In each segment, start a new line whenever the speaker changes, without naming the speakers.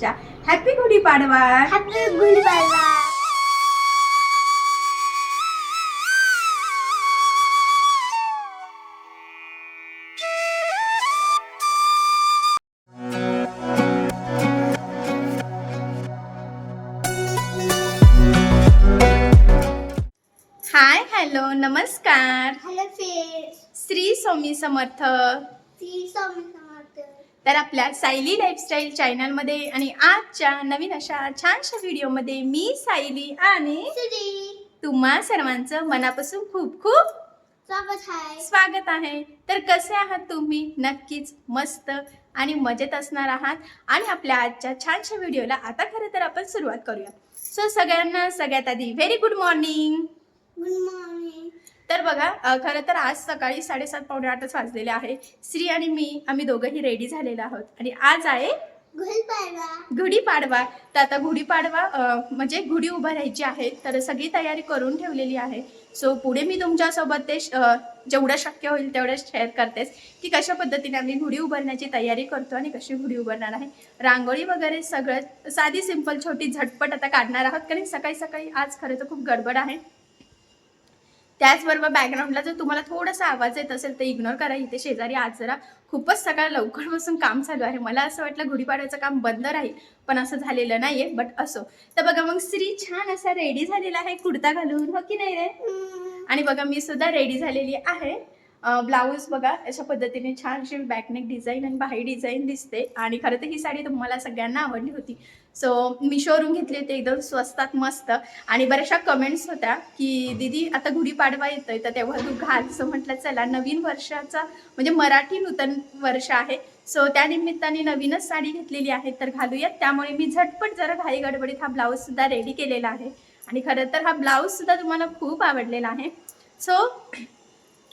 शुभेच्छा happy Gudi Padwa
happy Gudi Padwa
hi hello नमस्कार
hello friends
Shri Swami Samarth
Shri Swami Samarth
तर आपल्या सायली लाईफस्टाईल चॅनलमध्ये आणि आजच्या नवीन अशा छानशा व्हिडिओमध्ये मी सायली आणि तुम्हा सर्वांचं मनापासून खूप खूप
स्वागत आहे.
स्वागत आहे. तर कसे आहात तुम्ही? नक्कीच मस्त आणि मजेत असणार आहात. आणि आपल्या आजच्या छानशा व्हिडिओला आता खरं तर आपण सुरुवात करूया. सो सगळ्यांना सगळ्यात आधी very good morning
good morning
तर बघा खरं तर आज सकाळी साडेसात पावणे आठच वाजलेले आहे. श्री आणि मी आम्ही दोघंही रेडी झालेलो आहोत. आणि आज आहे
गुढीपाडवा.
तर आता गुढीपाडवा म्हणजे गुढी उभं राहायची आहे तर सगळी तयारी करून ठेवलेली आहे. सो पुढे मी तुमच्यासोबत ते जेवढं शक्य होईल तेवढं शेअर करतेस की कशा पद्धतीने आम्ही गुढी उभारण्याची तयारी करतो आणि कशी गुढी उभारणार आहे. रांगोळी वगैरे सगळं साधी सिंपल छोटी झटपट आता काढणार आहोत कारण सकाळी सकाळी आज खरं तर खूप गडबड आहे. त्याचबरोबर बॅकग्राऊंडला जर तुम्हाला थोडासा आवाज येत असेल तर इग्नोर करा. इथे शेजारी आज जरा खूपच सकाळ लवकर बसून काम चालू आहे. मला असं वाटलं गुढीपाडव्याचं काम बंद राहील पण असं झालेलं नाहीये बट असो. तर बघा मग श्री छान असा रेडी झालेला आहे कुर्ता घालून हो की नाही रे? आणि बघा मी सुद्धा रेडी झालेली आहे. ब्लाऊज बघा अशा पद्धतीने छान अशी बॅकनेक डिझाईन आणि बाही डिझाईन दिसते. आणि खरं तर ही साडी तुम्हाला सगळ्यांना आवडली होती. सो मिशोवरून घेतली होती एकदम स्वस्तात मस्त. आणि बऱ्याचशा कमेंट्स होत्या की दीदी आता गुढीपाडवा येतोय तर तेव्हा तू घाल. सो म्हटलं चला नवीन वर्षाचा म्हणजे मराठी नूतन वर्ष आहे. सो त्या निमित्ताने नवीनच साडी घेतलेली आहे तर घालूयात. त्यामुळे मी झटपट जरा घाई गडबडीत हा ब्लाऊज सुद्धा रेडी केलेला आहे. आणि खरं तर हा ब्लाऊज सुद्धा तुम्हाला खूप आवडलेला आहे. सो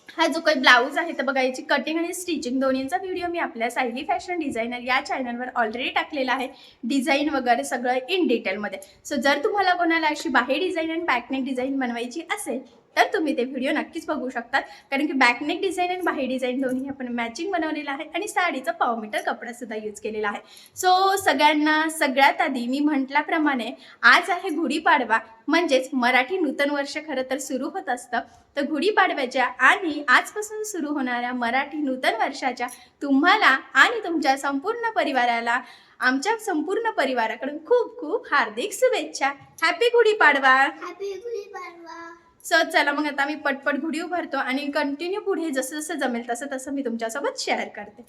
हा जो काही ब्लाऊज आहे तर बघा याची कटिंग आणि स्टिचिंग दोन्हींचा व्हिडिओ मी आपल्या सायली फॅशन डिझायनर या चॅनलवर ऑलरेडी टाकलेला आहे. डिझाईन वगैरे सगळं इन डिटेलमध्ये सो जर तुम्हाला कोणाला अशी बाहेर डिझाईन आणि बॅकनेक डिझाईन बनवायची असेल तर तुम्ही ते व्हिडिओ नक्कीच बघू शकतात. कारण की बॅकनेक डिझाईन आणि बाहेर डिझाईन दोन्ही आपण मॅचिंग बनवलेलं आहे आणि साडीचा पाव मीटर कपडा सुद्धा यूज केलेला आहे. सो सगळ्यांना सगळ्यात आधी मी म्हटल्याप्रमाणे आज आहे गुढीपाडवा म्हणजेच मराठी नूतन वर्ष खरं तर सुरू होत असतं. तर गुढीपाडव्याच्या आणि आजपासून सुरू होणाऱ्या मराठी नूतन वर्षाच्या तुम्हाला आणि तुमच्या संपूर्ण परिवाराला आमच्या संपूर्ण परिवाराकडून खूप खूप हार्दिक शुभेच्छा. Happy Gudi Padwa
happy Gudi Padwa
so चला मग आता मी पटपट गुढी उभारतो आणि कंटिन्यू पुढे जसं जसं जमेल तसं तसं मी तुमच्यासोबत शेअर करते.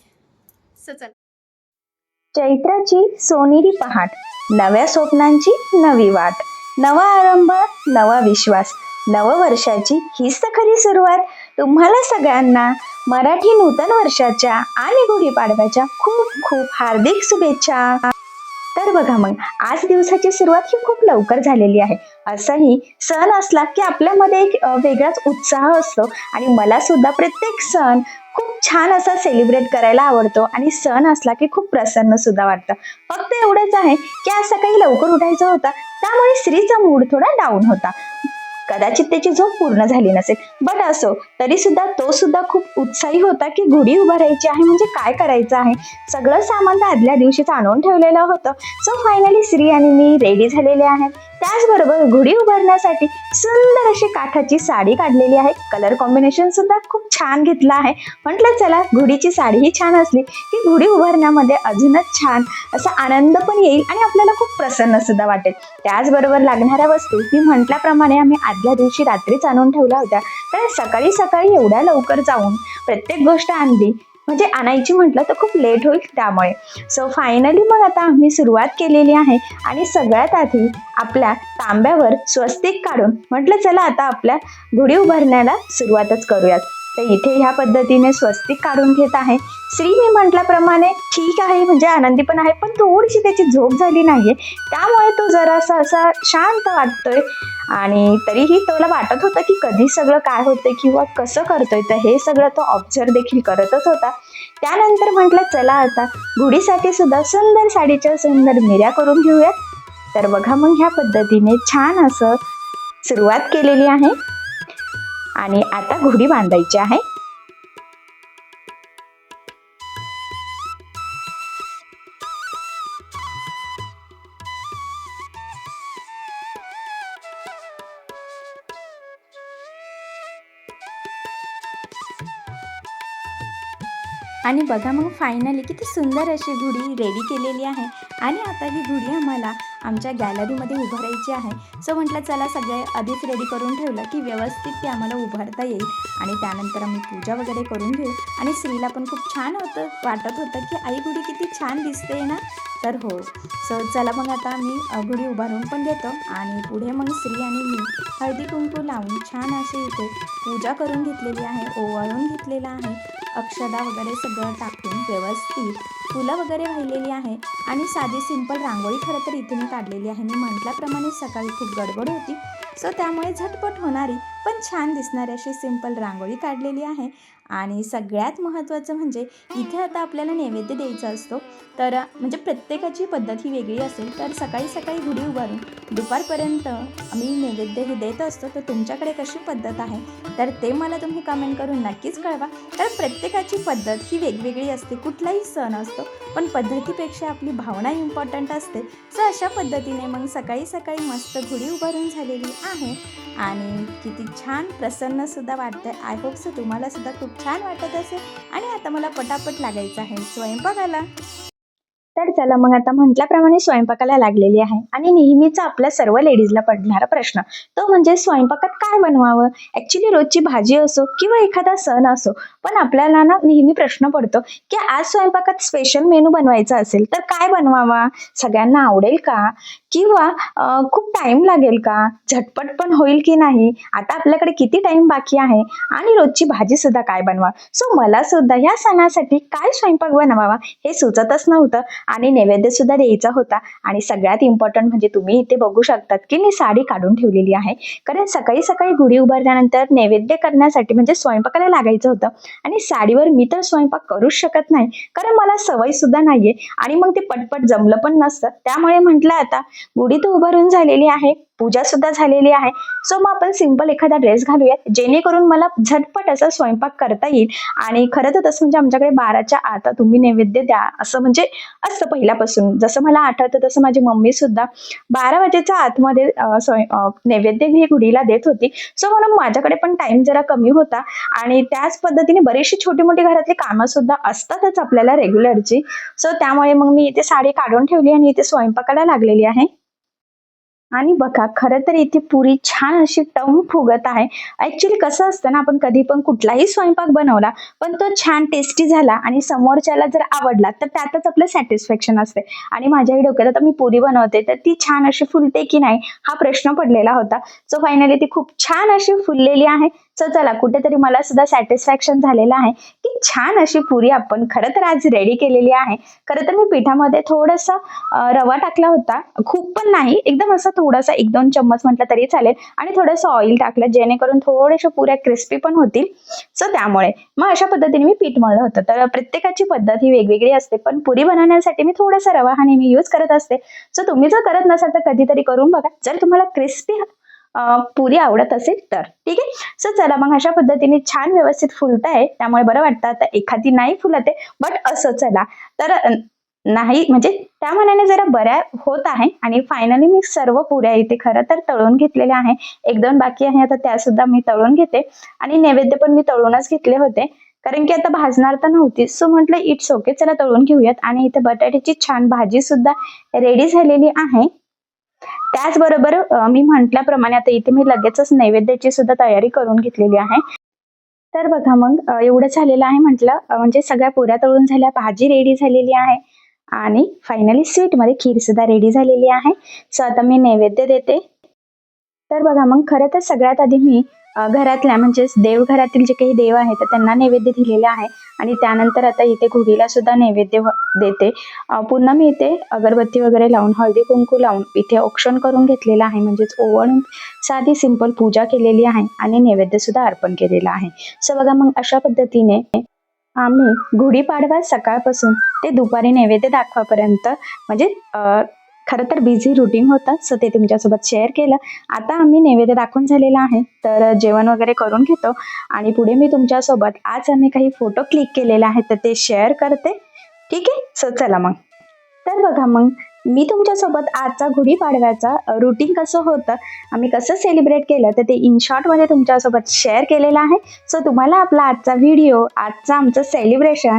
सो चला.
चैत्राची सोनेरी पहाट नव्या स्वप्नांची नवी वाट नवा आरंभ नवा विश्वास नववर्षाची हीच तर खरी सुरुवात. तुम्हाला सगळ्यांना मराठी नूतन वर्षाच्या आणि गुढीपाडव्याच्या खूप खूप हार्दिक शुभेच्छा. तर बघा मग आज दिवसाची सुरुवात ही खूप लवकर झालेली आहे. असाही सण असला की आपल्यामध्ये एक वेगळाच उत्साह असतो. आणि मला सुद्धा प्रत्येक सण खूप छान असा सेलिब्रेट करायला आवडतो. आणि सण असला की खूप प्रसन्न सुद्धा वाटतं. फक्त एवढंच आहे की आज सकाळी लवकर उठायचं होता त्यामुळे स्त्रीचा मूड थोडा डाऊन होता. कदाचित त्याची झोप पूर्ण झाली नसेल. बट असो तरी सुद्धा तो सुद्धा खूप उत्साही होता की गुढी उभारायची आहे म्हणजे काय करायचं आहे? सगळं सामान आदल्या दिवशीच आणून ठेवलेलं होतं. सो फायनली श्री आणि मी रेडी झालेले आहेत. त्याचबरोबर घुडी उभारण्यासाठी सुंदर अशी काठाची साडी काढलेली आहे. कलर कॉम्बिनेशन सुद्धा खूप छान घेतलं आहे. म्हटलं चला घुडीची साडी ही छान असली की घुडी उभारण्यामध्ये अजूनच छान असा आनंद पण येईल आणि आपल्याला खूप प्रसन्न सुद्धा वाटेल. त्याचबरोबर लागणाऱ्या वस्तू ही म्हटल्याप्रमाणे आम्ही आदल्या दिवशी रात्रीच आणून ठेवल्या होत्या. तर सकाळी सकाळी एवढ्या लवकर जाऊन प्रत्येक गोष्ट आणली म्हणजे आणायची म्हटलं तर खूप लेट होईल त्यामुळे. सो फायनली मग आता आम्ही सुरुवात केलेली आहे आणि सगळ्यात आधी आपल्या तांब्यावर स्वस्तिक काढून म्हटलं चला आता आपल्या गुढी उभारण्याला सुरुवातच करूयात. तर इथे ह्या पद्धतीने स्वस्तिक काढून घेत आहे. श्री मी म्हटल्याप्रमाणे ठीक आहे म्हणजे आनंदी पण आहे पण थोडीशी त्याची झोप झाली नाहीये. त्यामुळे तो जरासा असा शांत वाटतोय. आणि तरीही तुला वाटत होतं की कधी सगळं काय होतंय किंवा कसं करतोय तर हे सगळं तो ऑब्झर्व देखील करतच होता. त्यानंतर म्हटलं चला आता गुढीसाठी सुद्धा सुंदर साडीच्या सुंदर मिऱ्या करून घेऊयात. तर बघा मग ह्या पद्धतीने छान असं सुरुवात केलेली आहे. आणि आता घोडी बांधायची आहे.
आणि बघा मग फायनली किती सुंदर अशी घुडी रेडी केलेली आहे. आणि आता ही घुडी आम्हाला आमच्या गॅलरीमध्ये उभारायची आहे. सो म्हटलं चला सगळे आधीच रेडी करून ठेवलं की व्यवस्थित ती आम्हाला उभारता येईल. आणि त्यानंतर आम्ही पूजा वगैरे करून घेऊ. आणि स्त्रीला पण खूप छान होतं वाटत होतं की आई गुढी किती छान दिसते ना? तर हो. सो चला मग आता आम्ही गुढी उभारून पण घेतो. आणि पुढे मग स्त्री आणि मी हळदी कुंकू लावून छान अशी इथे पूजा करून घेतलेली आहे ओवाळून घेतलेला आहे. अक्षदा वगैरे सगळं टाकून व्यवस्थित फुलं वगैरे वाहिलेली आहे आणि साधी सिंपल रांगोळी खरं तर इथे मी काढलेली आहे. मी म्हटल्याप्रमाणे सकाळी खूप गडबड होती. सो त्यामुळे झटपट होणारी पण छान दिसणारी अशी सिंपल रांगोळी काढलेली आहे. आणि सगळ्यात महत्त्वाचं म्हणजे इथे आता आपल्याला नैवेद्य द्यायचा असतो. तर म्हणजे प्रत्येकाची पद्धत ही वेगळी असेल तर सकाळी सकाळी गुढी उभारून दुपारपर्यंत आम्ही नैवेद्य हे देत असतो. तर तुमच्याकडे कशी पद्धत आहे? तर ते मला तुम्ही कमेंट करून नक्कीच कळवा. तर प्रत्येकाची पद्धत ही वेगवेगळी असते कुठलाही सण असतो पण पद्धतीपेक्षा आपली भावना इम्पॉर्टंट असते. सो अशा पद्धतीने मग सकाळी सकाळी मस्त गुढी उभारून झालेली आहे. आणि किती छान प्रसन्नसुद्धा वाटतं आय होप सो तुम्हालासुद्धा खूप छान वाटत असेल. आणि आता मला पटापट लागायचं आहे स्वयंपाकाला. तर चला मग आता म्हटल्याप्रमाणे स्वयंपाकाला लागलेली आहे. आणि नेहमीचा आपल्या सर्व लेडीजला पडणारा प्रश्न तो म्हणजे स्वयंपाकात काय बनवावं? ऍक्च्युली रोजची भाजी असो किंवा एखादा सण असो पण आपल्याला ना नेहमी प्रश्न पडतो की आज स्वयंपाकात स्पेशल मेनू बनवायचा असेल तर काय बनवावा? सगळ्यांना आवडेल का? किंवा खूप टाइम लागेल का? झटपट पण होईल की नाही? आता आपल्याकडे किती टाइम बाकी आहे? आणि रोजची भाजी सुद्धा काय बनवा? सो मला सुद्धा या सणासाठी काय स्वयंपाक बनवावा हे सुचतच नव्हतं. आणि नैवेद्य सुद्धा द्यायचा होता. आणि सगळ्यात इम्पॉर्टंट म्हणजे तुम्ही इथे बघू शकतात की मी साडी काढून ठेवलेली आहे. कारण सकाळी सकाळी गुढी उभारल्यानंतर नैवेद्य करण्यासाठी म्हणजे स्वयंपाकाला लागायचं होतं. आणि साडीवर मी तर स्वयंपाक करूच शकत नाही. कारण मला सवय सुद्धा नाहीये. आणि मग ते पटपट जमलं पण नसतं. त्यामुळे म्हटलं आता गुढी तर उभारून झालेली आहे. पूजा सुद्धा झालेली आहे. सो मग आपण सिंपल एखादा ड्रेस घालूयात जेणेकरून मला झटपट असा स्वयंपाक करता येईल. आणि खरं तर तसं म्हणजे आमच्याकडे बाराच्या आता तुम्ही नैवेद्य द्या असं म्हणजे असतं पहिल्यापासून. जसं मला आठवतं तसं माझी मम्मी सुद्धा बारा वाजेच्या आतमध्ये स्वयं नैवेद्य ही गुढीला देत होती. सो म्हणून माझ्याकडे पण टाइम जरा कमी होता. आणि त्याच पद्धतीने बरीचशी छोटी मोठी घरातली कामं सुद्धा असतातच आपल्याला रेग्युलरची सो त्यामुळे मग मी इथे साडी काढून ठेवली आणि इथे स्वयंपाकाला लागलेली आहे. आणि बघा खरं तर इथे पुरी छान अशी टम फुगत आहे. ऍक्च्युली कसं असतं ना आपण कधी पण कुठलाही स्वयंपाक बनवला पण तो छान टेस्टी झाला आणि समोरच्याला जर आवडला तर त्यातच आपलं सॅटिस्फॅक्शन असते. आणि माझ्याही डोक्यात आता मी पुरी बनवते तर ती छान अशी फुलते की नाही हा प्रश्न पडलेला होता. सो फायनली ती खूप छान अशी फुललेली आहे. सो चला कुठेतरी मला सुद्धा सॅटिस्फॅक्शन झालेलं आहे की छान अशी पुरी आपण खरं तर आज रेडी केलेली आहे. खरं तर मी पिठामध्ये थोडासा रवा टाकला होता. खूप पण नाही एकदम असा थोडासा एक दोन चम्मच म्हटलं तरी चालेल. आणि थोडंसं ऑइल टाकलं जेणेकरून थोड्याशा पुऱ्या क्रिस्पी पण होतील. सो त्यामुळे मग अशा पद्धतीने मी पीठ मळलं होतं. तर प्रत्येकाची पद्धत ही वेगवेगळी असते पण पुरी बनवण्यासाठी मी थोडासा रवा हा नेहमी यूज करत असते. सो तुम्ही जर करत नसाल तर कधीतरी करून बघा. जर तुम्हाला क्रिस्पी पुरी आवडत असेल तर. ठीक आहे? सो चला मग अशा पद्धतीने छान व्यवस्थित फुलत आहे त्यामुळे बरं वाटतं. आता एखादी नाही फुलत आहे बट असं चला. तर नाही म्हणजे त्या मनाने जरा बऱ्या होत आहे. आणि फायनली मी सर्व पुऱ्या इथे खरं तर तळून घेतलेल्या आहे. एक दोन बाकी आहे. आता त्या सुद्धा मी तळून घेते. आणि नैवेद्य पण मी तळूनच घेतले होते. कारण की आता भाजणार तर नव्हती. सो म्हटलं इट्स ओके चला तळून घेऊयात. आणि इथे बटाट्याची छान भाजी सुद्धा रेडी झालेली आहे. त्याचबरोबर मी म्हटल्याप्रमाणे आता इथे मी लगेचच नैवेद्याची सुद्धा तयारी करून घेतलेली आहे. तर बघा मग एवढं झालेलं आहे म्हटलं म्हणजे सगळ्या पुऱ्या तळून झाल्या भाजी रेडी झालेली आहे आणि फायनली स्वीटमध्ये खीर सुद्धा रेडी झालेली आहे. सो आता मी नैवेद्य देते. तर बघा मग खरं तर सगळ्यात आधी मी घरातल्या म्हणजेच देवघरातील जे काही देव आहेत तर त्यांना नैवेद्य दिलेले आहे. आणि त्यानंतर आता इथे घुगीला सुद्धा नैवेद्य देते. पुन्हा मी इथे अगरबत्ती वगैरे लावून हळदी कुंकू लावून इथे औक्षण करून घेतलेलं आहे. म्हणजेच ओवळून साधी सिंपल पूजा केलेली आहे आणि नैवेद्य सुद्धा अर्पण केलेला आहे. सो बघा मग अशा पद्धतीने आम्ही गुढीपाडवा सकाळपासून ते दुपारी नैवेद्य दाखवापर्यंत म्हणजे खरं तर बिझी रुटीन होतं सो ते तुमच्यासोबत शेअर केलं. आता आम्ही नैवेद्य दाखवून झालेला आहे तर जेवण वगैरे करून घेतो. आणि पुढे मी तुमच्यासोबत आज आम्ही काही फोटो क्लिक केलेले आहेत तर ते शेअर करते. ठीक आहे? सो चला मग. तर बघा मग मी तुमच्यासोबत आजचा गुढीपाडव्याचा रुटीन कसं होतं आम्ही कसं सेलिब्रेट केलं तर ते इन शॉर्टमध्ये तुमच्यासोबत शेअर केलेलं आहे. सो तुम्हाला आपला आजचा व्हिडिओ आजचा आमचं सेलिब्रेशन